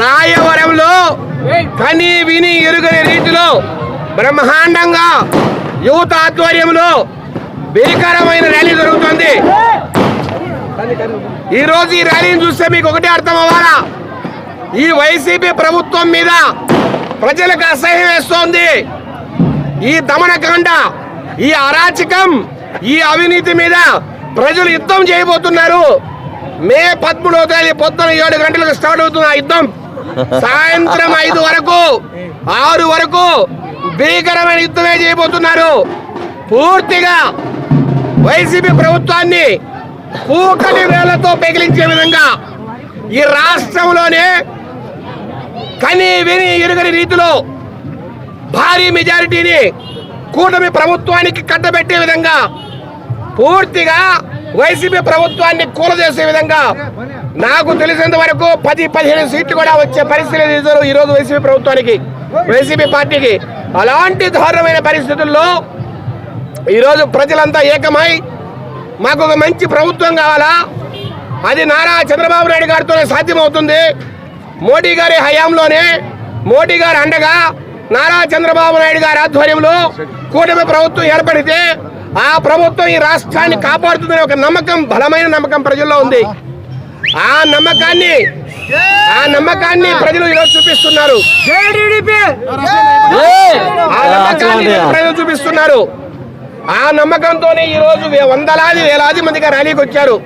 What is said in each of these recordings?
రాయవరంలో కని విని ఎరుగని రీతిలో బ్రహ్మాండంగా యువత ఆధ్వర్యంలో భీకరమైన ర్యాలీ జరుగుతుంది. ఈ రోజు ఈ ర్యాలీని చూస్తే మీకు ఒకటే అర్థం అవ్వాలా ఈ వైసీపీ ప్రభుత్వం మీద ప్రజలకు అసహ్యం వేస్తోంది. ఈ దమనకాండ ఈ అరాచకం ఈ అవినీతి మీద ప్రజలు యుద్ధం చేయబోతున్నారు. మే పదమూడవ తేదీ పొద్దున ఏడు గంటలకు స్టార్ట్ అవుతుంది ఆ యుద్ధం. సాయంత్రం ఐదు వరకు ఆరు వరకు భీకరమైన యుద్ధమే చేయబోతున్నారు. పూర్తిగా వైసీపీ ప్రభుత్వాన్ని కూకలి వేలతో పెగిలించే విధంగా ఈ రాష్ట్రంలోనే కని విని ఎరుగని రీతిలో భారీ మెజారిటీని కూటమి ప్రభుత్వానికి కట్టబెట్టే విధంగా పూర్తిగా వైసీపీ ప్రభుత్వాన్ని కూలదేసే విధంగా నాకు తెలిసినంత వరకు పది పదిహేను సీట్లు కూడా వచ్చే పరిస్థితి ఈ రోజు వైసీపీ ప్రభుత్వానికి వైసీపీ పార్టీకి. అలాంటి దారుణమైన పరిస్థితుల్లో ఈరోజు ప్రజలంతా ఏకమై మాకు ఒక మంచి ప్రభుత్వం కావాలా? అది నారా చంద్రబాబు నాయుడు గారితోనే సాధ్యమవుతుంది. మోడీ గారి హయాంలోనే మోడీ గారు అండగా నారా చంద్రబాబు నాయుడు గారి ఆధ్వర్యంలో కూటమి ప్రభుత్వం ఏర్పడితే ఆ ప్రభుత్వం ఈ రాష్ట్రాన్ని కాపాడుతుందనే ఒక నమ్మకం బలమైన నమ్మకం ప్రజల్లో ఉంది. ఆ నమ్మకాన్ని ఆ నమ్మకాన్ని ప్రజలు ఈరోజు చూపిస్తున్నారు. ఆ నమ్మకాన్ని ప్రజలు చూపిస్తున్నారు. ఆ నమ్మకంతోనే ఈ రోజు వే- వందలాది వేలాది మందిగా ర్యాలీకి వచ్చారు.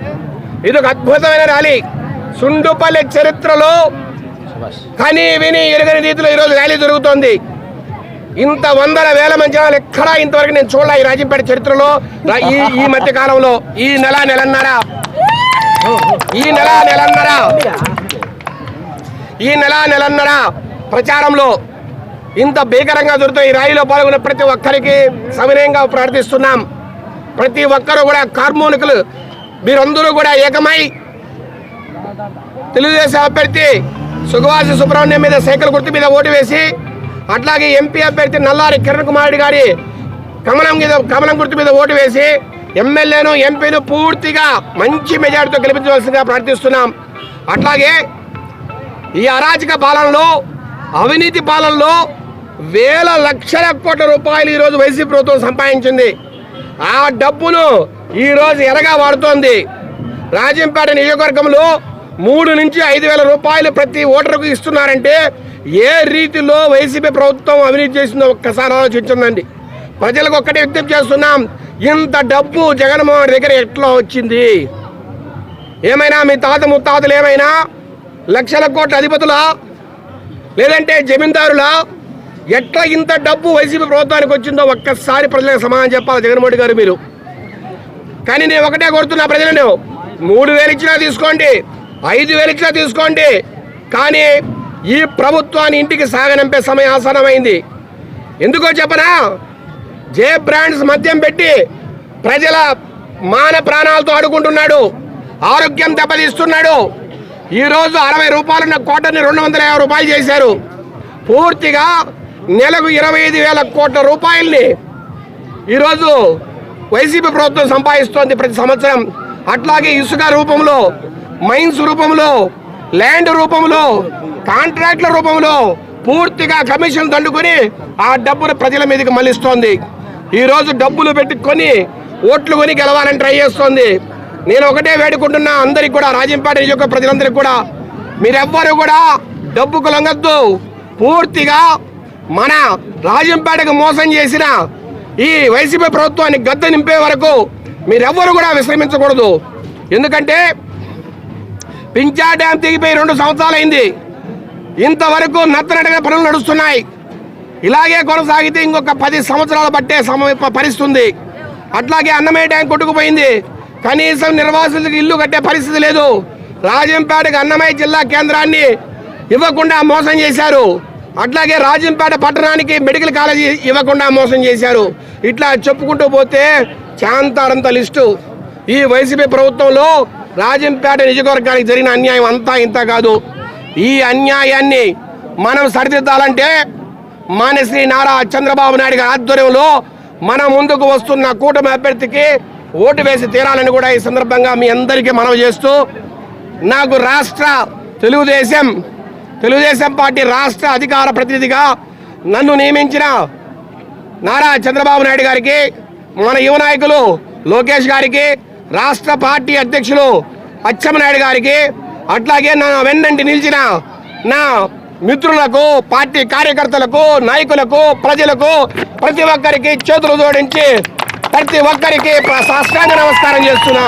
ఇది ఒక అద్భుతమైన ర్యాలీ. సుండుపల్లి చరిత్రలో కని విని ఎరగని రీతిలో ఈరోజు ర్యాలీ జరుగుతోంది. ఇంత వందల వేల మంది జనాలు ఎక్కడా ఇంతవరకు నేను చూడలే ఈ రాజంపేట చరిత్రలో. ఈ ఈ మధ్య కాలంలో ఈ నెల నెలన్నర. ఈ నెల నెలన్నర. ఈ నెల నెలన్నర ప్రచారంలో ఇంత భీకరంగా దొరుకుతాయి ఈ ర్యాలీలో పాల్గొన్న ప్రతి ఒక్కరికి సవినయంగా ప్రార్థిస్తున్నాం. ప్రతి ఒక్కరూ కూడా కార్మూనికులు మీరందరూ కూడా ఏకమై తెలుగుదేశం అభ్యర్థి సుఖవాసి సుబ్రహ్మణ్యం మీద సైకిల్ గుర్తు మీద ఓటు వేసి అట్లాగే ఎంపీ అభ్యర్థి నల్లారి కిరణ్ కుమార్ రెడ్డి గారి కమలం మీద కమలం గుర్తు మీద ఓటు వేసి ఎమ్మెల్యేను ఎంపీను పూర్తిగా మంచి మెజార్టీతో గెలిపించవలసిందిగా ప్రార్థిస్తున్నాం. అట్లాగే ఈ అరాచక పాలనలో అవినీతి పాలనలో వేల లక్షల కోట్ల రూపాయలు ఈరోజు వైసీపీ ప్రభుత్వం సంపాదించింది. ఆ డబ్బును ఈరోజు ఎరగా వాడుతోంది. రాజంపేట నియోజకవర్గంలో మూడు నుంచి ఐదు వేల రూపాయలు ప్రతి ఓటరుకు ఇస్తున్నారంటే ఏ రీతిలో వైసీపీ ప్రభుత్వం అవినీతి చేసిందో ఒక్కసారి ఆలోచించిందండి ప్రజలకు ఒక్కటే విజ్ఞప్తి చేస్తున్నాం ఇంత డబ్బు జగన్మోహన్ దగ్గర ఎట్లా వచ్చింది? ఏమైనా మీ తాత ముత్తాతలు ఏమైనా? లక్షల కోట్ల అధిపతులా? లేదంటే జమీందారులా? ఎట్లా ఇంత డబ్బు వైసీపీ ప్రభుత్వానికి వచ్చిందో ఒక్కసారి ప్రజలకు సమాధానం చెప్పాలి జగన్మోహన్ గారు మీరు. కానీ నేను ఒకటే కోరుతున్నా ప్రజలను మూడు వేలు ఇచ్చినా తీసుకోండి ఐదు వేలు ఇచ్చినా తీసుకోండి. కానీ ఈ ప్రభుత్వాన్ని ఇంటికి సాగనంపే సమయం ఆసనమైంది ఎందుకో చెప్పనా? జే బ్రాండ్స్ మద్యం పెట్టి ప్రజల మాన ప్రాణాలతో ఆడుకుంటున్నాడు. ఆరోగ్యం దెబ్బతీస్తున్నాడు. ఈరోజు అరవై రూపాయలున్న కోటని రెండు వందల యాభై రూపాయలు చేశారు. పూర్తిగా నెలకు ఇరవై ఐదు వేల కోట్ల రూపాయల్ని ఈరోజు వైసీపీ ప్రభుత్వం సంపాదిస్తోంది ప్రతి సంవత్సరం. అట్లాగే ఇసుక రూపంలో మైన్స్ రూపంలో ల్యాండ్ రూపంలో కాంట్రాక్ట్ల రూపంలో పూర్తిగా కమిషన్ దండుకొని ఆ డబ్బును ప్రజల మీదకి మళ్ళిస్తోంది. ఈరోజు డబ్బులు పెట్టుకొని ఓట్లు కొని గెలవాలని ట్రై చేస్తోంది. నేను ఒకటే వేడుకుంటున్నా అందరికి కూడా రాజంపేట నియోజక ప్రజలందరికీ కూడా. మీరెవ్వరు కూడా డబ్బుకు లొంగద్దు. పూర్తిగా మన రాజంపేటకు మోసం చేసిన ఈ వైసీపీ ప్రభుత్వాన్ని గద్దె నింపే వరకు మీరెవ్వరు కూడా విశ్రమించకూడదు. ఎందుకంటే పించా డ్యామ్ తెగిపోయి రెండు సంవత్సరాలు అయింది ఇంతవరకు నత్తనడగా పనులు నడుస్తున్నాయి. ఇలాగే కొనసాగితే ఇంకొక పది సంవత్సరాలు పట్టే సమ పరిస్థితి ఉంది అట్లాగే అన్నమయ్య ట్యాంక్ కొట్టుకుపోయింది. కనీసం నిర్వాసితులకు ఇల్లు కట్టే పరిస్థితి లేదు. రాజంపేటకు అన్నమయ్య జిల్లా కేంద్రాన్ని ఇవ్వకుండా మోసం చేశారు. అట్లాగే రాజంపేట పట్టణానికి మెడికల్ కాలేజీ ఇవ్వకుండా మోసం చేశారు. ఇట్లా చెప్పుకుంటూ పోతే చాంతాడంత లిస్టు. ఈ వైసీపీ ప్రభుత్వంలో రాజంపేట నియోజకవర్గానికి జరిగిన అన్యాయం అంతా ఇంత కాదు. ఈ అన్యాయాన్ని మనం సరిదిద్దాలంటే మానశ్రీ నారా చంద్రబాబు నాయుడు గారి ఆధ్వర్యంలో మన ముందుకు వస్తున్న కూటమి అభ్యర్థికి ఓటు వేసి తీరాలని కూడా ఈ సందర్భంగా మీ అందరికీ మనవి చేస్తూ నాకు రాష్ట్ర తెలుగుదేశం తెలుగుదేశం పార్టీ రాష్ట్ర అధికార ప్రతినిధిగా నన్ను నియమించిన నారా చంద్రబాబు నాయుడు గారికి మన యువ నాయకులు లోకేష్ గారికి రాష్ట్ర పార్టీ అధ్యక్షులు అచ్చెన్నాయుడు గారికి అట్లాగే నా వెన్నంటి నిలిచిన నా మిత్రులకు పార్టీ కార్యకర్తలకు నాయకులకు ప్రజలకు ప్రతి ఒక్కరికి చేతులు జోడించి ప్రతి ఒక్కరికి సాష్టాంగ నమస్కారం చేస్తున్నా.